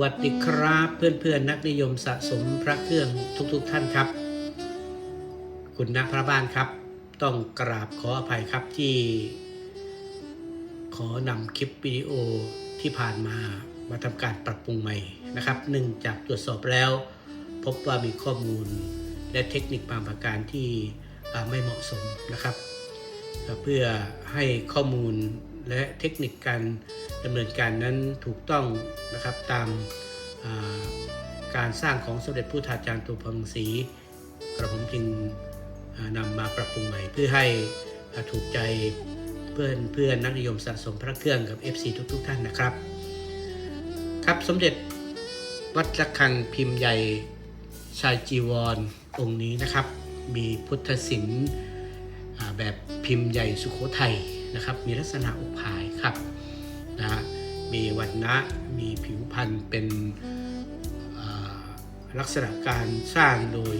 วัสดีครับเพื่อนๆ นักนิยมสะสมพระเครื่องทุกๆท่านครับ คุณณพระบ้านครับ ต้องกราบขออภัยครับที่ ขอนำคลิปวิดีโอที่ผ่านมามาทำการปรับปรุงใหม่นะครับเนื่งจากตรวจสอบแล้ว พบว่ามีข้อมูลและเทคนิคบางประการที่ไม่เหมาะสมนะครับ เพื่อให้ข้อมูลและเทคนิคการ ดำเนินการนั้นถูกต้องนะครับตามาการสร้างของสมเด็จผู้ทาจารย์ตัวพังศรีกระผมจึงอ่านำมาปรับปรุงใหม่เพื่อให้ถูกใจเพื่อนเพื่อนนักนิยมสะสมพระเครื่องกับ FC ทุกๆท่านนะครับ ครับสมเด็จวัดระฆังพิมพ์ใหญ่ชายจีวรองค์นี้นะครับ มีพุทธศิลป์แบบพิมพ์ใหญ่สุโขทัยนะครับ มีลักษณะอกผายครับ นะฮะมีวันนะมีผิวพันธุ์เป็นลักษณะการสร้างโดย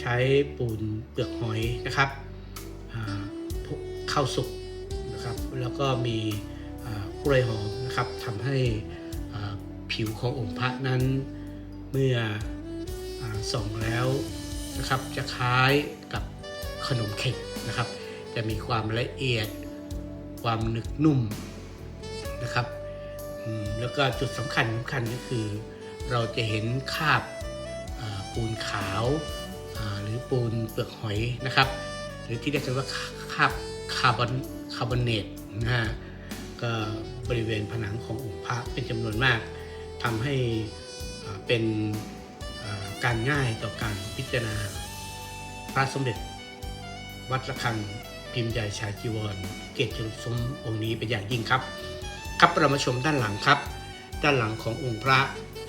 ใช้ปูนเปลือกหอยนะครับอ่าพวกข้าวสุกนะครับ แล้วก็มีกล้วยหอมนะครับทำให้ผิวขององค์พระนั้นเมื่ออส่องแล้วนะครับจะคล้ายกับขนมเค้กนะครับ จะมีความละเอียดความหนึกนุ่ม นะครับ แล้วก็จุดสำคัญสำคัญก็คือ เราจะเห็นคราบปูนขาวหรือปูนเปลือกหอยนะครับ หรือที่เรียกกันว่าคราบคาร์บอนคาร์บอเนตนะฮะก็บริเวณผนังขององค์พระเป็นจำนวนมากทำให้เป็นการง่ายต่อการพิจารณา พระสมเด็จ วัดระฆังพิมพ์ใหญ่ชายจีวร เกตจงสมองค์นี้เป็นอย่างยิ่งครับ ครับเรามาชมด้านหลังครับ ด้านหลังขององค์พระ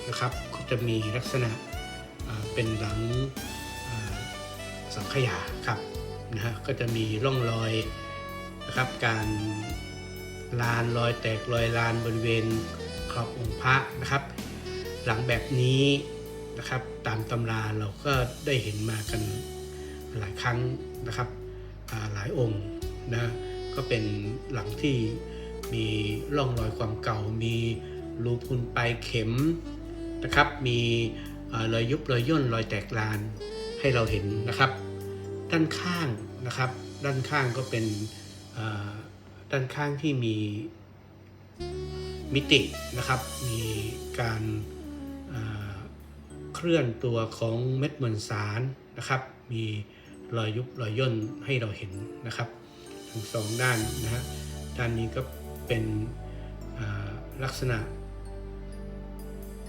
นะครับก็จะมีลักษณะเป็นหลังสังขยาครับนะฮะก็จะมีร่องรอยนะครับการลานรอยแตกรอยลานบริเวณขอบองค์พระนะครับ หลังแบบนี้นะครับตามตำราเราก็ได้เห็นมากันหลายครั้งนะครับหลายองค์นะก็เป็นหลังที่ มีร่องรอยความเก่า มีรูพุนปลายเข็มนะครับ มีรอยยุบรอยย่นรอยแตกลานให้เราเห็นนะครับ ด้านข้างนะครับ ด้านข้างก็เป็นด้านข้างที่มีมิตินะครับ มีการเอ่อเคลื่อนตัวของเม็ดมวลสารนะครับ มีรอยยุบรอยย่นให้เราเห็นนะครับ ทั้งสองด้านนะฮะด้านนี้ก็ เป็นลักษณะ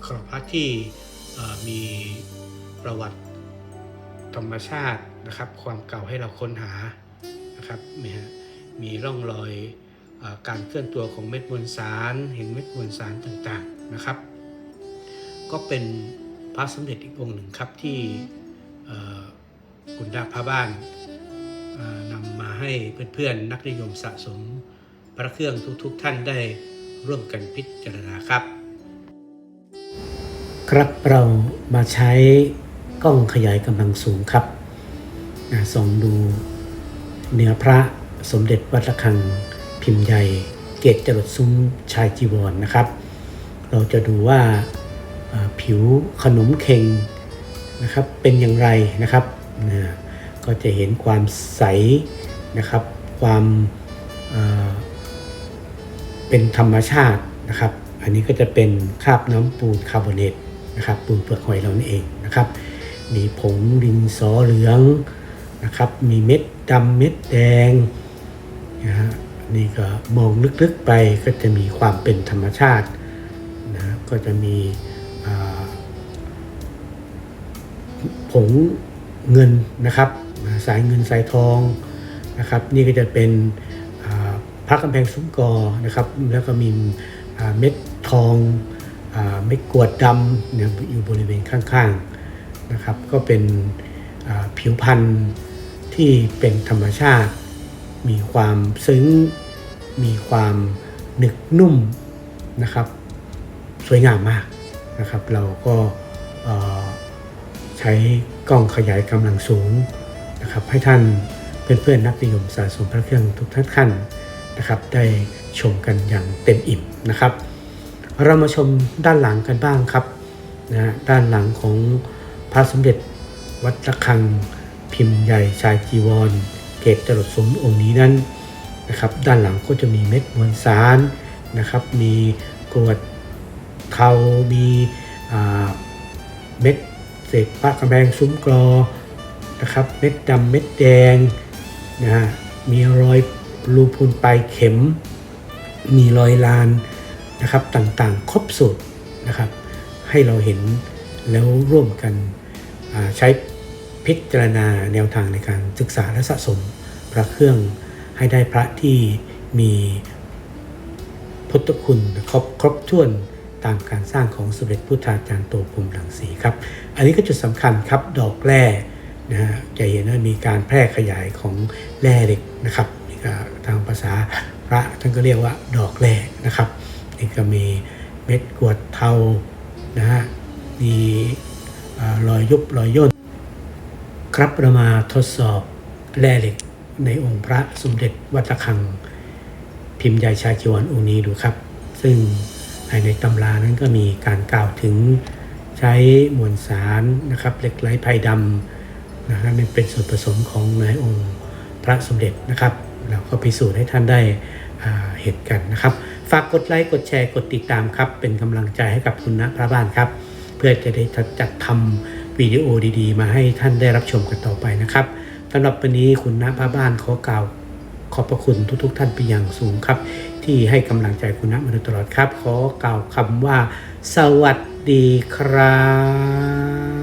ขอบพระที่มีประวัติธรรมชาตินะครับ ความเก่าให้เราค้นหานะครับมีฮะมีร่องรอยอการเคลื่อนตัวของเม็ดมวลสาร เห็นเม็ดมวลสารต่างๆนะครับ ก็เป็นพระสมเด็จอีกองค์หนึ่งครับที่เอ่อคุณดาพระบ้านนำมาให้เพื่อนๆนักนิยมสะสม พระเครื่องทุกๆท่านได้ร่วมกันพิจารณาครับ ครับเรามาใช้กล้องขยายกำลังสูงครับส่องดูเนื้อพระสมเด็จวัดระฆังพิมพ์ใหญ่ เกตจรดซุ้มชายจีวรนนะครับ เราจะดูว่าผิวขนมเค็งนะครับเป็นอย่างไรนะครับนะก็จะเห็นความใสนะครับ ความา เป็นธรรมชาตินะครับ อันนี้ก็จะเป็นคราบน้ำปูนคาร์บอเนตนะครับปูนเปลือกหอยเรานี่เองนะครับ มีผงดินสอเหลืองนะครับ มีเม็ดดำเม็ดแดงนะฮะนี่ก็มองลึกๆไปก็จะมีความเป็นธรรมชาตินะก็จะมีผงเงินนะครับ สายเงินสายทองนะครับ นี่ก็จะเป็น พระกำแพงซุ้มกอนะครับแล้วก็มีเม็ดทองเม็ดกวดดำเนี่ยอยู่บริเวณข้างๆนะครับก็เป็นผิวพันธุ์ที่เป็นธรรมชาติ มีความซึ้ง มีความหนึกนุ่มนะครับ สวยงามมากนะครับ เราก็ใช้กล้องขยายกำลังสูงนะครับให้ท่านเพื่อนๆนักนิยมสะสมพระเครื่องทุกท่าน นะครับได้ชมกันอย่างเต็มอิ่มนะครับ เรามาชมด้านหลังกันบ้างครับนะฮะด้านหลังของพระสมเด็จวัดระฆังพิมพ์ใหญ่ชายจีวร เกตจรดสมองค์นี้นั้นนะครับ ด้านหลังก็จะมีเม็ดมวลสารนะครับ มีกรวดเทามีเม็ดเศษพระกำแพงซุ้มกรอนะครับ เม็ดดำเม็ดแดงนะฮะมีรอย รูพุนปลายเข็ม มีรอยลานนะครับต่างๆ ครบสูตรนะครับ ให้เราเห็นแล้วร่วมกันใช้พิจารณาแนวทางในการศึกษาและสะสมพระเครื่องให้ได้พระที่มีพุทธคุณครบครบถ้วนตามการสร้างของสมเด็จพุทธาจารย์โตพรหมหลังสีครับ อันนี้ก็จุดสำคัญครับดอกแร่นะฮะจะเห็นว่ามีการแพร่ขยายของแร่เหล็กนะครับ ทางภาษาพระท่านก็เรียกว่าดอกแร่นะครับนี่ก็มีเม็ดกวดเทานะฮะมีเอ่อรอยยุบรอยย่นครับเรามาทดสอบแร่เหล็กในองค์พระสมเด็จวัดระฆังพิมพ์ใหญ่ชายจีวรองค์นี้ดูครับ ซึ่งภายในตำรานั้นก็มีการกล่าวถึงใช้มวลสารนะครับเหล็กไหลไพดำนะครับมันเป็นส่วนผสมของในองค์พระสมเด็จนะครับ เราก็พิสูจน์ให้ท่านได้เห็นกันนะครับ ฝากกดไลค์ กดแชร์ กดติดตามครับ เป็นกำลังใจให้กับคุณณพระบ้านครับ เพื่อจะได้จัดทำวิดีโอดีๆ มาให้ท่านได้รับชมกันต่อไปนะครับสำหรับวันนี้คุณณพระบ้านขอกล่าวขอบพระคุณทุกๆ ท่านเป็นอย่างสูงครับ ที่ให้กำลังใจคุณณมาโดยตลอดครับ ขอกล่าวคำว่า สวัสดีครับ